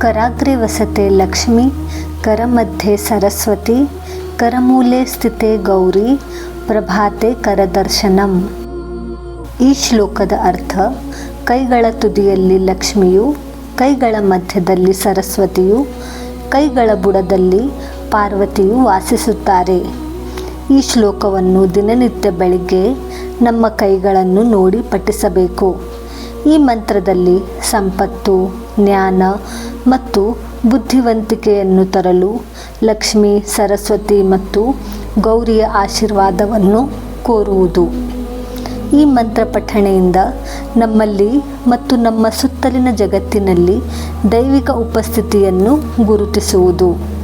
ಕರಾಗ್ರೆ ವಸತೆ ಲಕ್ಷ್ಮಿ, ಕರಮಧ್ಯೆ ಸರಸ್ವತಿ, ಕರಮೂಲೆ ಸ್ಥಿತೆ ಗೌರಿ, ಪ್ರಭಾತೆ ಕರದರ್ಶನಂ. ಈ ಶ್ಲೋಕದ ಅರ್ಥ, ಕೈಗಳ ತುದಿಯಲ್ಲಿ ಲಕ್ಷ್ಮಿಯು, ಕೈಗಳ ಮಧ್ಯದಲ್ಲಿ ಸರಸ್ವತಿಯು, ಕೈಗಳ ಬುಡದಲ್ಲಿ ಪಾರ್ವತಿಯು ವಾಸಿಸುತ್ತಾರೆ. ಈ ಶ್ಲೋಕವನ್ನು ದಿನನಿತ್ಯ ಬೆಳಿಗ್ಗೆ ನಮ್ಮ ಕೈಗಳನ್ನು ನೋಡಿ ಪಠಿಸಬೇಕು. ಈ ಮಂತ್ರದಲ್ಲಿ ಸಂಪತ್ತು, ಜ್ಞಾನ ಮತ್ತು ಬುದ್ಧಿವಂತಿಕೆಯನ್ನು ತರಲು ಲಕ್ಷ್ಮಿ, ಸರಸ್ವತಿ ಮತ್ತು ಗೌರಿಯ ಆಶೀರ್ವಾದವನ್ನು ಕೋರುವುದು. ಈ ಮಂತ್ರ ಪಠಣೆಯಿಂದ ನಮ್ಮಲ್ಲಿ ಮತ್ತು ನಮ್ಮ ಸುತ್ತಲಿನ ಜಗತ್ತಿನಲ್ಲಿ ದೈವಿಕ ಉಪಸ್ಥಿತಿಯನ್ನು ಗುರುತಿಸುವುದು.